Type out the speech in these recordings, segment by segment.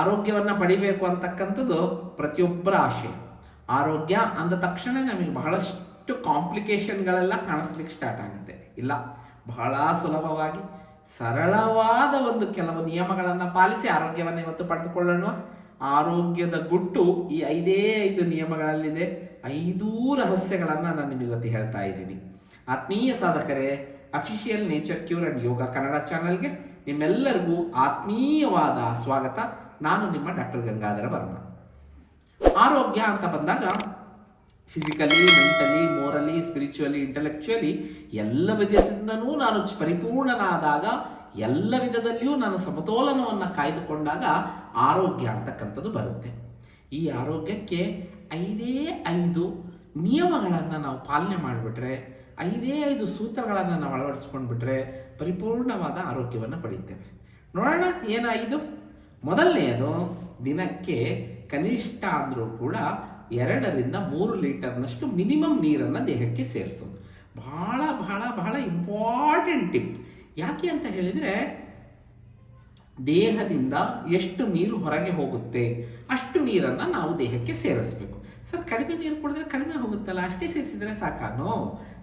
ಆರೋಗ್ಯವನ್ನು ಪಡಿಬೇಕು ಅಂತಕ್ಕಂಥದ್ದು ಪ್ರತಿಯೊಬ್ಬರ ಆಶೆ. ಆರೋಗ್ಯ ಅಂದ ತಕ್ಷಣ ನಮಗೆ ಬಹಳಷ್ಟು ಕಾಂಪ್ಲಿಕೇಶನ್ಗಳೆಲ್ಲ ಕಾಣಿಸ್ಲಿಕ್ಕೆ ಸ್ಟಾರ್ಟ್ ಆಗುತ್ತೆ. ಇಲ್ಲ, ಬಹಳ ಸುಲಭವಾಗಿ ಸರಳವಾದ ಒಂದು ಕೆಲವು ನಿಯಮಗಳನ್ನು ಪಾಲಿಸಿ ಆರೋಗ್ಯವನ್ನು ಇವತ್ತು ಪಡೆದುಕೊಳ್ಳೋಣ. ಆರೋಗ್ಯದ ಗುಟ್ಟು ಈ ಐದೇ ಐದು ನಿಯಮಗಳಲ್ಲಿದೆ. ಐದೂ ರಹಸ್ಯಗಳನ್ನು ನಾನು ನಿಮಗೆ ಇವತ್ತು ಹೇಳ್ತಾ ಇದ್ದೀನಿ. ಆತ್ಮೀಯ ಸಾಧಕರೇ, official nature cure and yoga Kannada ಚಾನಲ್ಗೆ ನಿಮ್ಮೆಲ್ಲರಿಗೂ ಆತ್ಮೀಯವಾದ ಸ್ವಾಗತ. ನಾನು ನಿಮ್ಮ ಡಾಕ್ಟರ್ ಗಂಗಾಧರ ವರ್ಮ. ಆರೋಗ್ಯ ಅಂತ ಬಂದಾಗ physically mentally morally spiritually intellectually ಎಲ್ಲ ವಿಧದಿಂದನೂ ನಾನು ಪರಿಪೂರ್ಣನಾದಾಗ, ಎಲ್ಲ ವಿಧದಲ್ಲಿಯೂ ನಾನು ಸಮತೋಲನವನ್ನು ಕಾಯ್ದುಕೊಂಡಾಗ ಆರೋಗ್ಯ ಅಂತಕ್ಕಂಥದ್ದು ಬರುತ್ತೆ. ಈ ಆರೋಗ್ಯಕ್ಕೆ ಐದೇ ಐದು ನಿಯಮಗಳನ್ನು ನಾವು ಪಾಲನೆ ಮಾಡಿಬಿಟ್ರೆ, ಐದೇ ಐದು ಸೂತ್ರಗಳನ್ನು ನಾವು ಅಳವಡಿಸ್ಕೊಂಡ್ಬಿಟ್ರೆ ಪರಿಪೂರ್ಣವಾದ ಆರೋಗ್ಯವನ್ನು ಪಡೀತೇವೆ ನೋಡೋಣ ಏನ ಐದು ಮೊದಲನೆಯದು ದಿನಕ್ಕೆ ಕನಿಷ್ಠ ಆದರೂ ಕೂಡ ಎರಡರಿಂದ ಮೂರು ಲೀಟರ್ನಷ್ಟು ಮಿನಿಮಮ್ ನೀರನ್ನು ದೇಹಕ್ಕೆ ಸೇರಿಸೋದು. ಬಹಳ ಬಹಳ ಬಹಳ ಇಂಪಾರ್ಟೆಂಟ್ ಟಿಪ್ ಯಾಕೆ ಅಂತ ಹೇಳಿದರೆ ದೇಹದಿಂದ ಎಷ್ಟು ನೀರು ಹೊರಗೆ ಹೋಗುತ್ತೆ, ಅಷ್ಟು ನೀರನ್ನು ನಾವು ದೇಹಕ್ಕೆ ಸೇರಿಸಬೇಕು. ಸರ್, ಕಡಿಮೆ ನೀರು ಕುಡಿದ್ರೆ ಕಡಿಮೆ ಹೋಗುತ್ತಲ್ಲ? ಅಷ್ಟೇ ಸೇರಿಸಿದ್ರೆ ಸಾಕಾನು?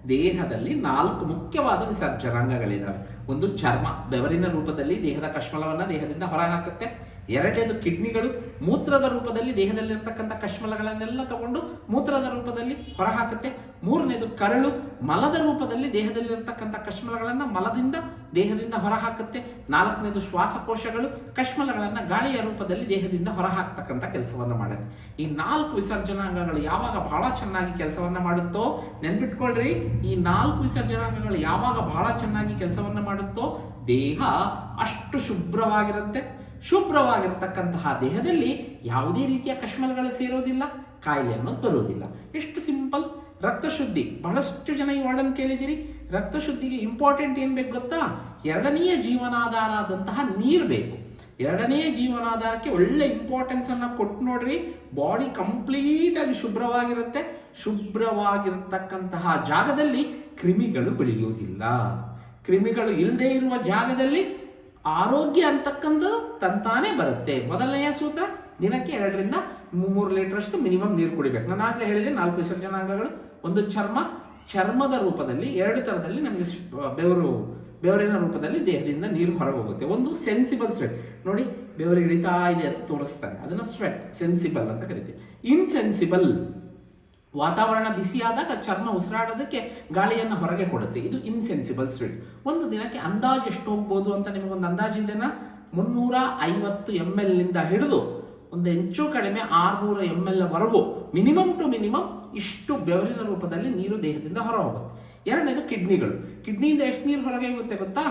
ದೇಹದಲ್ಲಿ ನಾಲ್ಕು ಮುಖ್ಯವಾದ ವಿಸರ್ಜನಾಂಗಗಳಿದ್ದಾವೆ ಒಂದು ಚರ್ಮ ಬೆವರಿನ ರೂಪದಲ್ಲಿ ದೇಹದ ಕಶ್ಮಲವನ್ನು ದೇಹದಿಂದ ಹೊರಹಾಕುತ್ತೆ. ಎರಡನೇದು ಕಿಡ್ನಿಗಳು ಮೂತ್ರದ ರೂಪದಲ್ಲಿ ದೇಹದಲ್ಲಿರ್ತಕ್ಕಂಥ ಕಶ್ಮಲಗಳನ್ನೆಲ್ಲ ತಗೊಂಡು ಮೂತ್ರದ ರೂಪದಲ್ಲಿ ಹೊರಹಾಕುತ್ತೆ. ಮೂರನೇದು ಕರಳು ಮಲದ ರೂಪದಲ್ಲಿ ದೇಹದಲ್ಲಿರ್ತಕ್ಕಂಥ ಕಶ್ಮಲಗಳನ್ನು ಮಲದಿಂದ ದೇಹದಿಂದ ಹೊರಹಾಕುತ್ತೆ. ನಾಲ್ಕನೇದು ಶ್ವಾಸಕೋಶಗಳು ಕಶ್ಮಲಗಳನ್ನು ಗಾಳಿಯ ರೂಪದಲ್ಲಿ ದೇಹದಿಂದ ಹೊರಹಾಕ್ತಕ್ಕಂಥ ಕೆಲಸವನ್ನು ಮಾಡುತ್ತೆ. ಈ ನಾಲ್ಕು ವಿಸರ್ಜನಾಂಗಗಳು ಯಾವಾಗ ಬಹಳ ಚೆನ್ನಾಗಿ ಕೆಲಸವನ್ನ ಮಾಡುತ್ತೋ ನೆನ್ಪಿಟ್ಕೊಳ್ರಿ. ಈ ನಾಲ್ಕು ವಿಸರ್ಜನಾಂಗಗಳು ಯಾವಾಗ ಬಹಳ ಚೆನ್ನಾಗಿ ಕೆಲಸವನ್ನ ಮಾಡುತ್ತೋ ದೇಹ ಅಷ್ಟು ಶುಭ್ರವಾಗಿರುತ್ತೆ. ಶುಭ್ರವಾಗಿರ್ತಕ್ಕಂತಹ ದೇಹದಲ್ಲಿ ಯಾವುದೇ ರೀತಿಯ ಕಶ್ಮಲಗಳು ಸೇರೋದಿಲ್ಲ ಕಾಯಿಲೆ ಅನ್ನೋದು ಬರೋದಿಲ್ಲ ಎಷ್ಟು ಸಿಂಪಲ್. ರಕ್ತ ಶುದ್ಧಿ ಬಹಳಷ್ಟು ಜನ ಈ ವರ್ಡನ್ ಕೇಳಿದಿರಿ ರಕ್ತ ಶುದ್ಧಿಗೆ ಇಂಪಾರ್ಟೆಂಟ್ ಏನ್ ಬೇಕು ಗೊತ್ತಾ? ಎರಡನೆಯ ಜೀವನಾಧಾರ ಆದಂತಹ ನೀರು ಬೇಕು. ಎರಡನೇ ಜೀವನಾಧಾರಕ್ಕೆ ಒಳ್ಳೆ ಇಂಪಾರ್ಟೆನ್ಸ್ ಅನ್ನ ಕೊಟ್ಟು ನೋಡ್ರಿ. ಬಾಡಿ ಕಂಪ್ಲೀಟ್ ಆಗಿ ಶುಭ್ರವಾಗಿರುತ್ತೆ. ಶುಭ್ರವಾಗಿರ್ತಕ್ಕಂತಹ ಜಾಗದಲ್ಲಿ ಕ್ರಿಮಿಗಳು ಬೆಳೆಯುವುದಿಲ್ಲ. ಕ್ರಿಮಿಗಳು ಇಲ್ಲದೆ ಇರುವ ಜಾಗದಲ್ಲಿ ಆರೋಗ್ಯ ಅಂತಕ್ಕಂಥದ್ದು ತಂತಾನೆ ಬರುತ್ತೆ. ಮೊದಲನೆಯ ಸೂತ್ರ, ದಿನಕ್ಕೆ ಎರಡರಿಂದ ಮೂರು ಲೀಟರ್ ಅಷ್ಟು ಮಿನಿಮಮ್ ನೀರು ಕುಡಿಬೇಕು. ನಾನು ಆಗಲೇ ಹೇಳಿದೆ, ನಾಲ್ಕು ವಿಸರ್ಜನಾಂಗಗಳು, ಒಂದು ಚರ್ಮ, ಚರ್ಮದ ರೂಪದಲ್ಲಿ, ಎರಡು ತರದಲ್ಲಿ ನಮಗೆ ಬೆವರು, ಬೆವರಿನ ರೂಪದಲ್ಲಿ ದೇಹದಿಂದ ನೀರು ಹೊರಗೆ ಹೋಗುತ್ತೆ ಒಂದು ಸೆನ್ಸಿಬಲ್ ಸ್ವೆಟ್ ನೋಡಿ, ಬೆವರು ಇಳಿತಾ ಇದೆ ಅಂತ ತೋರಿಸ್ತಾರೆ ಅದನ್ನ ಸ್ವೆಟ್ ಸೆನ್ಸಿಬಲ್ ಅಂತ ಕರಿತೀವಿ. ಇನ್ಸೆನ್ಸಿಬಲ್ ವಾತಾವರಣ ಬಿಸಿಯಾದಾಗ ಚರ್ಮ ಉಸಿರಾಡೋದಕ್ಕೆ ಗಾಳಿಯನ್ನು ಹೊರಗೆ ಕೊಡುತ್ತೆ. ಇದು ಇನ್ಸೆನ್ಸಿಬಲ್ ಸ್ವಿಟ್ ಒಂದು ದಿನಕ್ಕೆ ಅಂದಾಜು ಎಷ್ಟು ಹೋಗ್ಬೋದು ಅಂತ ನಿಮಗೊಂದು ಅಂದಾಜಿಂದನ ಮುನ್ನೂರ ಐವತ್ತು ಎಂ ಎಲ್ನಿಂದ ಹಿಡಿದು ಒಂದು ಹೆಚ್ಚು ಕಡಿಮೆ ಆರುನೂರ ಎಂ ಎಲ್ ವರೆಗೂ ಮಿನಿಮಮ್ ಟು ಮಿನಿಮಮ್ ಇಷ್ಟು ಬೆವರಿನ ರೂಪದಲ್ಲಿ ನೀರು ದೇಹದಿಂದ ಹೊರ ಹೋಗುತ್ತೆ ಎರಡನೇದು ಕಿಡ್ನಿಗಳು. ಕಿಡ್ನಿಯಿಂದ ಎಷ್ಟು ನೀರು ಹೊರಗೆ ಹೋಗುತ್ತೆ ಗೊತ್ತಾ?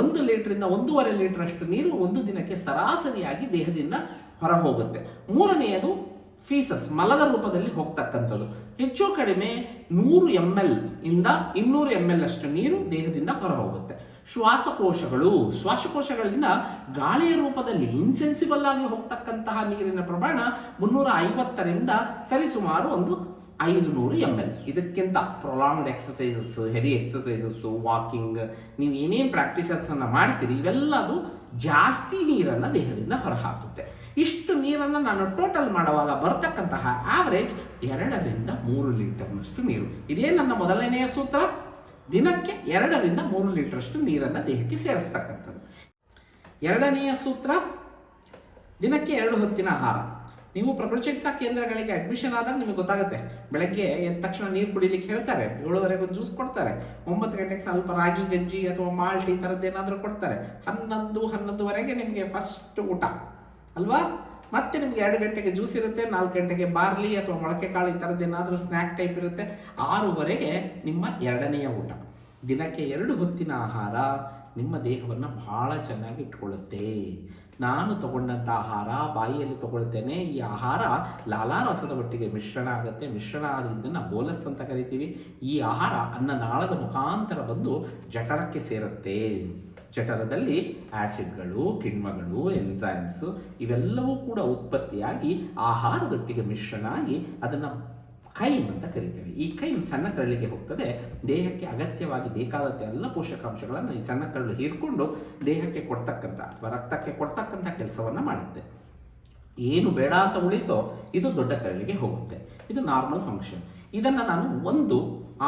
ಒಂದು ಲೀಟ್ರಿಂದ ಒಂದೂವರೆ ಲೀಟರ್ ಅಷ್ಟು ನೀರು ಒಂದು ದಿನಕ್ಕೆ ಸರಾಸರಿಯಾಗಿ ದೇಹದಿಂದ ಹೊರ ಹೋಗುತ್ತೆ ಮೂರನೆಯದು ಫೀಸಸ್ ಮಲದ ರೂಪದಲ್ಲಿ ಹೋಗ್ತಕ್ಕಂಥದ್ದು. ಹೆಚ್ಚು ಕಡಿಮೆ ನೂರು ಎಂ ಎಲ್ ಇಂದ ಇನ್ನೂರು ಎಂ ಎಲ್ ಅಷ್ಟು ನೀರು ದೇಹದಿಂದ ಹೊರ ಹೋಗುತ್ತೆ ಶ್ವಾಸಕೋಶಗಳು, ಶ್ವಾಸಕೋಶಗಳಿಂದ ಗಾಳಿಯ ರೂಪದಲ್ಲಿ ಇನ್ಸೆನ್ಸಿಬಲ್ ಆಗಿ ಹೋಗ್ತಕ್ಕಂತಹ ನೀರಿನ ಪ್ರಮಾಣ ಮುನ್ನೂರ ಐವತ್ತರಿಂದ ಸರಿಸುಮಾರು ಒಂದು ಐದು ನೂರು ಎಂ ಎಲ್ ಇದಕ್ಕಿಂತ prolonged exercises heavy exercises walking ನೀವು ಏನೇನು ಪ್ರಾಕ್ಟೀಸಸ್ ಅನ್ನ ಮಾಡ್ತೀರಿ ಇವೆಲ್ಲದು ಜಾಸ್ತಿ ನೀರನ್ನ ದೇಹದಿಂದ ಹೊರಹಾಕುತ್ತೆ. ಇಷ್ಟು ನೀರನ್ನು ನಾನು ಟೋಟಲ್ ಮಾಡುವಾಗ ಬರ್ತಕ್ಕಂತಹ ಆವರೇಜ್ ಎರಡರಿಂದ ಮೂರು ಲೀಟರ್ನಷ್ಟು ನೀರು. ಇದೇ ನನ್ನ ಮೊದಲನೆಯ ಸೂತ್ರ. ದಿನಕ್ಕೆ ಎರಡರಿಂದ ಮೂರು ಲೀಟರ್ಷ್ಟು ನೀರನ್ನು ದೇಹಕ್ಕೆ ಸೇರಿಸ್ತಕ್ಕಂಥದ್ದು. ಎರಡನೆಯ ಸೂತ್ರ, ದಿನಕ್ಕೆ ಎರಡು ಹೊತ್ತಿನ ಆಹಾರ. ನೀವು ಪ್ರಕೃತಿ ಚಿಕಿತ್ಸಾ ಕೇಂದ್ರಗಳಿಗೆ ಅಡ್ಮಿಷನ್ ಆದಾಗ ನಿಮಗೆ ಗೊತ್ತಾಗುತ್ತೆ. ಬೆಳಗ್ಗೆ ಎದ್ದ ತಕ್ಷಣ ನೀರು ಕುಡಿಲಿಕ್ಕೆ ಹೇಳ್ತಾರೆ. ಏಳುವರೆಗೆ ಒಂದು ಜ್ಯೂಸ್ ಕೊಡ್ತಾರೆ. ಒಂಬತ್ತು ಗಂಟೆಗೆ ಸ್ವಲ್ಪ ರಾಗಿ, ಗಂಜಿ ಅಥವಾ ಮಾಲ್ಟ್ ಈ ಥರದ್ದು ಏನಾದರೂ ಕೊಡ್ತಾರೆ. ಹನ್ನೊಂದು, ಹನ್ನೊಂದುವರೆಗೆ ನಿಮಗೆ ಫಸ್ಟ್ ಊಟ. ಅಲ್ವಾ? ಮತ್ತೆ ನಿಮ್ಗೆ ಎರಡು ಗಂಟೆಗೆ ಜ್ಯೂಸ್ ಇರುತ್ತೆ, ನಾಲ್ಕು ಗಂಟೆಗೆ ಬಾರ್ಲಿ ಅಥವಾ ಮೊಳಕೆ ಕಾಳು ಈ ಥರದ್ದು ಏನಾದರೂ ಸ್ನ್ಯಾಕ್ ಟೈಪ್ ಇರುತ್ತೆ. ಆರೂವರೆಗೆ ನಿಮ್ಮ ಎರಡನೆಯ ಊಟ. ದಿನಕ್ಕೆ ಎರಡು ಹೊತ್ತಿನ ಆಹಾರ ನಿಮ್ಮ ದೇಹವನ್ನು ಬಹಳ ಚೆನ್ನಾಗಿ ಇಟ್ಕೊಳ್ಳುತ್ತೆ. ನಾನು ತಗೊಂಡಂಥ ಆಹಾರ ಬಾಯಿಯಲ್ಲಿ ತಗೊಳ್ತೇನೆ. ಈ ಆಹಾರ ಲಾಲಾರಸದ ಒಟ್ಟಿಗೆ ಮಿಶ್ರಣ ಆಗುತ್ತೆ. ಮಿಶ್ರಣ ಆದಿದ್ದನ್ನು ಬೋಲಸ್ ಅಂತ ಕರಿತೀವಿ. ಈ ಆಹಾರ ಅನ್ನನಾಳದ ಮುಖಾಂತರ ಬಂದು ಜಠರಕ್ಕೆ ಸೇರುತ್ತೆ. ಜಠರದಲ್ಲಿ ಆಸಿಡ್ಗಳು, ಕಿಣ್ವಗಳು ಎನ್ಸೈಮ್ಸ್ ಇವೆಲ್ಲವೂ ಕೂಡ ಉತ್ಪತ್ತಿಯಾಗಿ ಆಹಾರದೊಟ್ಟಿಗೆ ಮಿಶ್ರಣ ಆಗಿ ಅದನ್ನು ಕೈಮ್ ಅಂತ ಕರಿತೇವೆ. ಈ ಕೈಮ್ ಸಣ್ಣ ಕರಳಿಗೆ ಹೋಗ್ತದೆ. ದೇಹಕ್ಕೆ ಅಗತ್ಯವಾಗಿ ಬೇಕಾದಂಥ ಎಲ್ಲ ಪೋಷಕಾಂಶಗಳನ್ನು ಈ ಸಣ್ಣ ಕರಳು ಹೀರ್ಕೊಂಡು ದೇಹಕ್ಕೆ ಕೊಡ್ತಕ್ಕಂಥ ಅಥವಾ ರಕ್ತಕ್ಕೆ ಕೊಡ್ತಕ್ಕಂಥ ಕೆಲಸವನ್ನು ಮಾಡುತ್ತೆ. ಏನು ಬೇಡ ಅಂತ ಉಳಿತೋ ಇದು ದೊಡ್ಡ ಕರಳಿಗೆ ಹೋಗುತ್ತೆ. ಇದು ನಾರ್ಮಲ್ ಫಂಕ್ಷನ್ ಇದನ್ನು ನಾನು ಒಂದು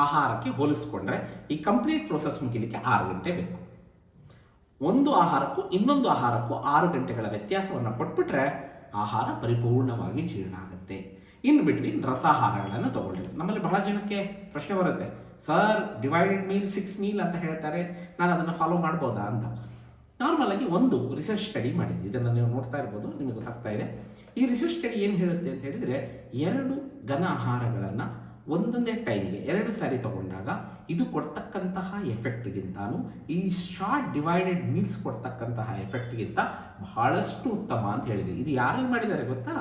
ಆಹಾರಕ್ಕೆ ಹೋಲಿಸ್ಕೊಂಡ್ರೆ ಈ ಕಂಪ್ಲೀಟ್ ಪ್ರೊಸೆಸ್ ಮುಗಿಲಿಕ್ಕೆ ಆರು ಗಂಟೆ ಬೇಕು. ಒಂದು ಆಹಾರಕ್ಕೂ ಇನ್ನೊಂದು ಆಹಾರಕ್ಕೂ ಆರು ಗಂಟೆಗಳ ವ್ಯತ್ಯಾಸವನ್ನು ಕೊಟ್ಬಿಟ್ರೆ ಆಹಾರ ಪರಿಪೂರ್ಣವಾಗಿ ಜೀರ್ಣ ಆಗುತ್ತೆ. ಇನ್ ಬಿಟ್ವೀನ್ ರಸಾಹಾರಗಳನ್ನು ತಗೊಳ್ಳಿ ನಮ್ಮಲ್ಲಿ ಬಹಳ ಜನಕ್ಕೆ ಪ್ರಶ್ನೆ ಬರುತ್ತೆ. Sir divided meal six meal ಅಂತ ಹೇಳ್ತಾರೆ. ನಾನು ಅದನ್ನು ಫಾಲೋ ಮಾಡ್ಬೋದಾ ಅಂತ. ನಾರ್ಮಲ್ ಆಗಿ ಒಂದು ರಿಸರ್ಚ್ ಸ್ಟಡಿ ಮಾಡಿದೆ ಇದನ್ನು ನೀವು ನೋಡ್ತಾ ಇರ್ಬೋದು. ನಿಮಗೆ ಗೊತ್ತಾಗ್ತಾ ಇದೆ. ಈ ರಿಸರ್ಚ್ ಸ್ಟಡಿ ಏನು ಹೇಳುತ್ತೆ ಅಂತ ಹೇಳಿದ್ರೆ, ಎರಡು ಘನ ಆಹಾರಗಳನ್ನು ಒಂದೊಂದೇ ಟೈಮ್ಗೆ ಎರಡು ಸಾರಿ ತಗೊಂಡಾಗ ಇದು ಕೊಡ್ತಕ್ಕಂತಹ ಎಫೆಕ್ಟ್ಗಿಂತಾನು ಈ ಶಾರ್ಟ್ ಡಿವೈಡೆಡ್ ಮೀಲ್ಸ್ ಕೊಡ್ತಕ್ಕಂತಹ ಎಫೆಕ್ಟ್ಗಿಂತ ಬಹಳಷ್ಟು ಉತ್ತಮ ಅಂತ ಹೇಳಿದೆ. ಇದು ಯಾರಲ್ಲಿ ಮಾಡಿದ್ದಾರೆ ಗೊತ್ತಾ?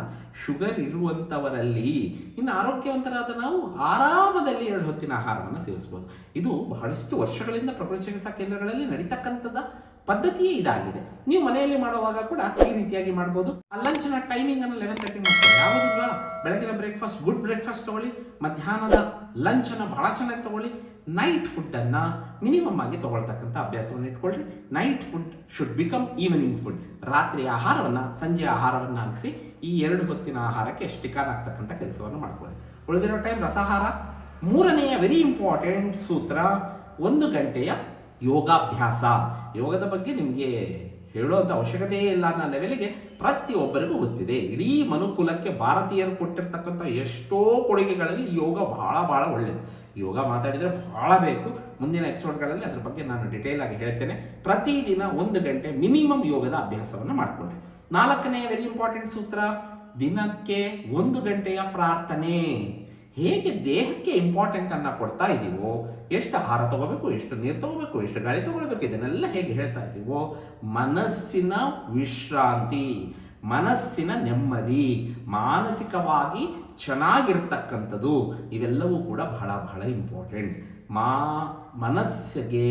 ಶುಗರ್ ಇರುವಂತವರಲ್ಲಿ. ಇನ್ನು ಆರೋಗ್ಯವಂತರಾದ ನಾವು ಆರಾಮದಲ್ಲಿ ಎರಡು ಹೊತ್ತಿನ ಆಹಾರವನ್ನು ಸೇವಿಸಬಹುದು ಇದು ಬಹಳಷ್ಟು ವರ್ಷಗಳಿಂದ ಪ್ರಕೃತಿ ಚಿಕಿತ್ಸಾ ಕೇಂದ್ರಗಳಲ್ಲಿ ನಡೀತಕ್ಕಂಥದ್ದು ಪದ್ಧತಿಯೇ ಇದಾಗಿದೆ. ನೀವು ಮನೆಯಲ್ಲಿ ಮಾಡುವಾಗ ಕೂಡ ಈ ರೀತಿಯಾಗಿ ಮಾಡ್ಬೋದು. ಲಂಚ್ನ ಟೈಮಿಂಗ್ ಅನ್ನು ಲೆವೆನ್ ತರ್ಟಿ ಮಾಡ್ತಾರೆ ಯಾವುದಿಲ್ಲ ಬೆಳಗಿನ ಬ್ರೇಕ್ಫಾಸ್ಟ್ ಗುಡ್ ಬ್ರೇಕ್ಫಾಸ್ಟ್ ತಗೊಳ್ಳಿ, ಮಧ್ಯಾಹ್ನದ ಲಂಚ್ ಅನ್ನು ಬಹಳ ಚೆನ್ನಾಗಿ ತಗೊಳ್ಳಿ. ನೈಟ್ ಫುಡ್ ಅನ್ನ ಮಿನಿಮಮ್ ಆಗಿ ತಗೊಳ್ತಕ್ಕಂಥ ಅಭ್ಯಾಸವನ್ನು ಇಟ್ಕೊಳ್ಳಿ night food should become evening food ರಾತ್ರಿ ಆಹಾರವನ್ನ, ಸಂಜೆ ಆಹಾರವನ್ನ ಹಾಕಿಸಿ, ಈ ಎರಡು ಹೊತ್ತಿನ ಆಹಾರಕ್ಕೆ ಸ್ಟಿಕಾರ್ ಆಗ್ತಕ್ಕಂಥ ಕೆಲಸವನ್ನು ಮಾಡ್ಕೊಳ್ಳಿ ಉಳಿದಿರೋ ಟೈಮ್ ರಸಾಹಾರ. ಮೂರನೆಯ ವೆರಿ ಇಂಪಾರ್ಟೆಂಟ್ ಸೂತ್ರ, ಒಂದು ಗಂಟೆಯ ಯೋಗಾಭ್ಯಾಸ. ಯೋಗದ ಬಗ್ಗೆ ನಿಮಗೆ ಹೇಳುವಂಥ ಅವಶ್ಯಕತೆಯೇ ಇಲ್ಲ ಅನ್ನೋ ಲೆವೆಲಿಗೆ ಪ್ರತಿಯೊಬ್ಬರಿಗೂ ಗೊತ್ತಿದೆ. ಇಡೀ ಮನುಕುಲಕ್ಕೆ ಭಾರತೀಯರು ಕೊಟ್ಟಿರ್ತಕ್ಕಂಥ ಎಷ್ಟೋ ಕೊಡುಗೆಗಳಲ್ಲಿ ಯೋಗ ಬಹಳ ಬಹಳ ಒಳ್ಳೆಯದು ಯೋಗ ಮಾತಾಡಿದರೆ ಬಹಳ ಬೇಕು. ಮುಂದಿನ ಎಪಿಸೋಡ್ಗಳಲ್ಲಿ ಅದ್ರ ಬಗ್ಗೆ ನಾನು ಡಿಟೇಲ್ ಆಗಿ ಹೇಳ್ತೇನೆ. ಪ್ರತಿದಿನ ಒಂದು ಗಂಟೆ ಮಿನಿಮಮ್ ಯೋಗದ ಅಭ್ಯಾಸವನ್ನು ಮಾಡಿಕೊಂಡೆ ನಾಲ್ಕನೇ ವೆರಿ ಇಂಪಾರ್ಟೆಂಟ್ ಸೂತ್ರ, ದಿನಕ್ಕೆ ಒಂದು ಗಂಟೆಯ ಪ್ರಾರ್ಥನೆ. ಹೇಗೆ ದೇಹಕ್ಕೆ ಇಂಪಾರ್ಟೆಂಟ್ ಅನ್ನ ಕೊಡ್ತಾ ಇದೀವೋ, ಎಷ್ಟು ಆಹಾರ ತಗೋಬೇಕು, ಎಷ್ಟು ನೀರು ತಗೋಬೇಕು, ಎಷ್ಟು ಗಾಳಿ ತಗೊಳ್ಬೇಕು, ಇದನ್ನೆಲ್ಲ ಹೇಗೆ ಹೇಳ್ತಾ ಇದ್ದೀವೋ ಮನಸ್ಸಿನ ವಿಶ್ರಾಂತಿ, ಮನಸ್ಸಿನ ನೆಮ್ಮದಿ, ಮಾನಸಿಕವಾಗಿ ಚೆನ್ನಾಗಿರ್ತಕ್ಕಂಥದ್ದು, ಇವೆಲ್ಲವೂ ಕೂಡ ಬಹಳ ಬಹಳ ಇಂಪಾರ್ಟೆಂಟ್ ಮಾ ಮನಸ್ಸಿಗೆ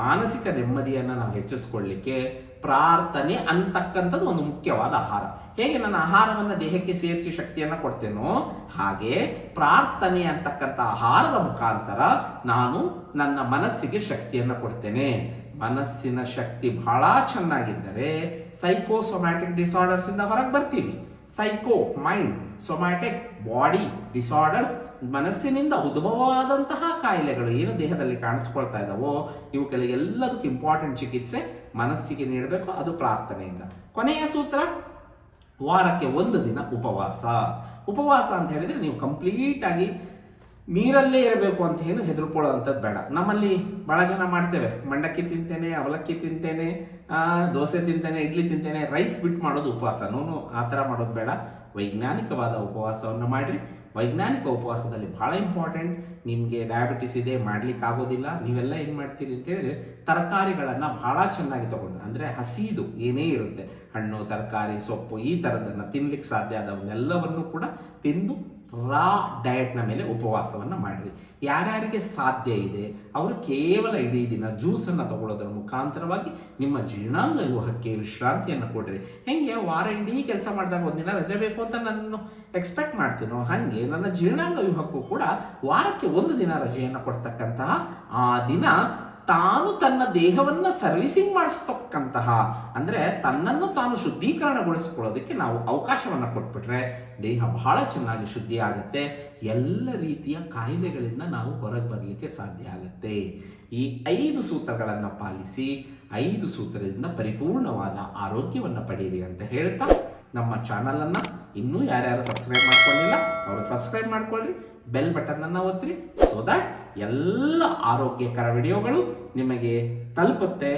ಮಾನಸಿಕ ನೆಮ್ಮದಿಯನ್ನು ನಾವು ಹೆಚ್ಚಿಸ್ಕೊಳ್ಳಿಕ್ಕೆ ಪ್ರಾರ್ಥನೆ ಅಂತಕ್ಕಂಥದ್ದು ಒಂದು ಮುಖ್ಯವಾದ ಆಹಾರ. ಹೇಗೆ ನನ್ನ ಆಹಾರವನ್ನು ದೇಹಕ್ಕೆ ಸೇರಿಸಿ ಶಕ್ತಿಯನ್ನು ಕೊಡ್ತೇನೋ ಹಾಗೆ ಪ್ರಾರ್ಥನೆ ಅಂತಕ್ಕಂಥ ಆಹಾರದ ಮುಖಾಂತರ ನಾನು ನನ್ನ ಮನಸ್ಸಿಗೆ ಶಕ್ತಿಯನ್ನು ಕೊಡ್ತೇನೆ. ಮನಸ್ಸಿನ ಶಕ್ತಿ ಬಹಳ ಚೆನ್ನಾಗಿದ್ದರೆ ಸೈಕೋಸೊಮ್ಯಾಟಿಕ್ ಡಿಸಾರ್ಡರ್ಸ್ ಇಂದ ಹೊರಗೆ ಬರ್ತೀವಿ. Psycho mind somatic body disorders ಮನಸ್ಸಿನಿಂದ ಉದ್ಭವವಾದಂತಹ ಕಾಯಿಲೆಗಳು ಏನು ದೇಹದಲ್ಲಿ ಕಾಣಿಸ್ಕೊಳ್ತಾ ಇದ್ದಾವೋ ಇವುಗಳಿಗೆಲ್ಲದಕ್ಕೂ ಇಂಪಾರ್ಟೆಂಟ್ ಚಿಕಿತ್ಸೆ ಮನಸ್ಸಿಗೆ ನೀಡಬೇಕು, ಅದು ಪ್ರಾರ್ಥನೆಯಿಂದ. ಕೊನೆಯ ಸೂತ್ರ, ವಾರಕ್ಕೆ ಒಂದು ದಿನ ಉಪವಾಸ. ಉಪವಾಸ ಅಂತ ಹೇಳಿದ್ರೆ ನೀವು ಕಂಪ್ಲೀಟ್ ಆಗಿ ನೀರಲ್ಲೇ ಇರಬೇಕು ಅಂತ ಏನು ಹೆದರ್ಕೊಳ್ಳೋವಂಥದ್ದು ಬೇಡ. ನಮ್ಮಲ್ಲಿ ಬಹಳ ಜನ ಮಾಡ್ತೇವೆ. ಮಂಡಕ್ಕಿ ತಿಂತೇನೆ, ಅವಲಕ್ಕಿ ತಿಂತೇನೆ ದೋಸೆ ತಿಂತೇನೆ, ಇಡ್ಲಿ ತಿಂತೇನೆ, ರೈಸ್ ಬಿಟ್ಟು ಮಾಡೋದು ಉಪವಾಸ. ನೋನು ಆ ಥರ ಮಾಡೋದು ಬೇಡ. ವೈಜ್ಞಾನಿಕವಾದ ಉಪವಾಸವನ್ನು ಮಾಡಿರಿ. ವೈಜ್ಞಾನಿಕ ಉಪವಾಸದಲ್ಲಿ ಬಹಳ ಇಂಪಾರ್ಟೆಂಟ್ ನಿಮಗೆ ಡಯಾಬಿಟಿಸ್ ಇದೆ, ಮಾಡ್ಲಿಕ್ಕೆ ಆಗೋದಿಲ್ಲ, ನೀವೆಲ್ಲ ಏನು ಮಾಡ್ತೀರಿ ಅಂತ ಹೇಳಿದ್ರೆ ತರಕಾರಿಗಳನ್ನು ಬಹಳ ಚೆನ್ನಾಗಿ ತಗೊಂಡು ಅಂದರೆ ಹಸಿದು ಏನೇ ಇರುತ್ತೆ. ಹಣ್ಣು, ತರಕಾರಿ, ಸೊಪ್ಪು ಈ ಥರದನ್ನು ತಿನ್ಲಿಕ್ಕೆ ಸಾಧ್ಯ ಆದವನ್ನೆಲ್ಲವನ್ನು ಕೂಡ ತಿಂದು ರಾ ಡಯಟ್ನ ಮೇಲೆ ಉಪವಾಸವನ್ನು ಮಾಡಿರಿ. ಯಾರ್ಯಾರಿಗೆ ಸಾಧ್ಯ ಇದೆ, ಅವರು ಕೇವಲ ಇಡೀ ದಿನ ಜ್ಯೂಸನ್ನು ತಗೊಳ್ಳೋದ್ರ ಮುಖಾಂತರವಾಗಿ ನಿಮ್ಮ ಜೀರ್ಣಾಂಗ ವ್ಯೂಹಕ್ಕೆ ವಿಶ್ರಾಂತಿಯನ್ನು ಕೊಡ್ರಿ. ಹೆಂಗೆ, ವಾರ ಇಡೀ ಕೆಲಸ ಮಾಡಿದಾಗ ಒಂದಿನ ರಜೆ ಬೇಕು ಅಂತ ನಾನು ಎಕ್ಸ್ಪೆಕ್ಟ್ ಮಾಡ್ತೀನೋ, ಹಾಗೆ ನನ್ನ ಜೀರ್ಣಾಂಗ ವ್ಯೂಹಕ್ಕೂ ಕೂಡ ವಾರಕ್ಕೆ ಒಂದು ದಿನ ರಜೆಯನ್ನು ಕೊಡ್ತಕ್ಕಂತಹ ಆ ದಿನ ತಾನು ತನ್ನ ದೇಹವನ್ನ ಸರ್ವಿಸಿಂಗ್ ಮಾಡಿಸ್ತಕ್ಕಂತಹ, ಅಂದ್ರೆ ತನ್ನನ್ನು ತಾನು ಶುದ್ಧೀಕರಣಗೊಳಿಸಿಕೊಳ್ಳೋದಕ್ಕೆ ನಾವು ಅವಕಾಶವನ್ನ ಕೊಟ್ಬಿಟ್ರೆ ದೇಹ ಬಹಳ ಚೆನ್ನಾಗಿ ಶುದ್ಧಿ ಆಗುತ್ತೆ. ಎಲ್ಲ ರೀತಿಯ ಕಾಯಿಲೆಗಳಿಂದ ನಾವು ಹೊರಗೆ ಬರಲಿಕ್ಕೆ ಸಾಧ್ಯ ಆಗುತ್ತೆ. ಈ ಐದು ಸೂತ್ರಗಳನ್ನ ಪಾಲಿಸಿ, ಐದು ಸೂತ್ರದಿಂದ ಪರಿಪೂರ್ಣವಾದ ಆರೋಗ್ಯವನ್ನು ಪಡೆಯಿರಿ ಅಂತ ಹೇಳ್ತಾ ನಮ್ಮ ಚಾನಲ್ ಅನ್ನ. ಇನ್ನೂ ಯಾರ್ಯಾರು ಸಬ್ಸ್ಕ್ರೈಬ್ ಮಾಡ್ಕೊಂಡಿಲ್ಲ, ಅವರು ಸಬ್ಸ್ಕ್ರೈಬ್ ಮಾಡ್ಕೊಳ್ರಿ ಬೆಲ್ ಬಟನ್ ಅನ್ನ ಒತ್ತಿರಿ ಸೊ ದಟ್ ಎಲ್ಲ ಆರೋಗ್ಯಕರ ವಿಡಿಯೋಗಳು ನಿಮಗೆ ತಲುಪುತ್ತೆ.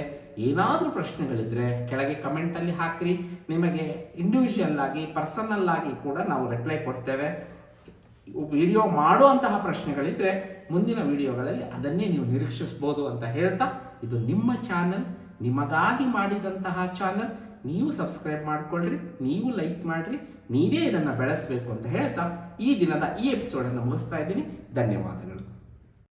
ಏನಾದರೂ ಪ್ರಶ್ನೆಗಳಿದ್ರೆ ಕೆಳಗೆ ಕಮೆಂಟಲ್ಲಿ ಹಾಕ್ರಿ. ನಿಮಗೆ ಇಂಡಿವಿಜುವಲ್ ಆಗಿ ಪರ್ಸನಲ್ ಆಗಿ ಕೂಡ ನಾವು ರಿಪ್ಲೈ ಕೊಡ್ತೇವೆ. ವಿಡಿಯೋ ಮಾಡುವಂತಹ ಪ್ರಶ್ನೆಗಳಿದ್ರೆ ಮುಂದಿನ ವಿಡಿಯೋಗಳಲ್ಲಿ ಅದನ್ನೇ ನೀವು ನಿರೀಕ್ಷಿಸಬಹುದು ಅಂತ ಹೇಳ್ತಾ, ಇದು ನಿಮ್ಮ ಚಾನಲ್ ನಿಮಗಾಗಿ ಮಾಡಿದಂತಹ ಚಾನಲ್ ನೀವು ಸಬ್ಸ್ಕ್ರೈಬ್ ಮಾಡ್ಕೊಳ್ರಿ, ನೀವು ಲೈಕ್ ಮಾಡ್ರಿ, ನೀವೇ ಇದನ್ನ ಬೆಳೆಸಬೇಕು ಅಂತ ಹೇಳ್ತಾ, ಈ ದಿನದ ಈ ಎಪಿಸೋಡ್ ಅನ್ನು ಮುಗಿಸ್ತಾ ಇದ್ದೀನಿ. ಧನ್ಯವಾದಗಳು.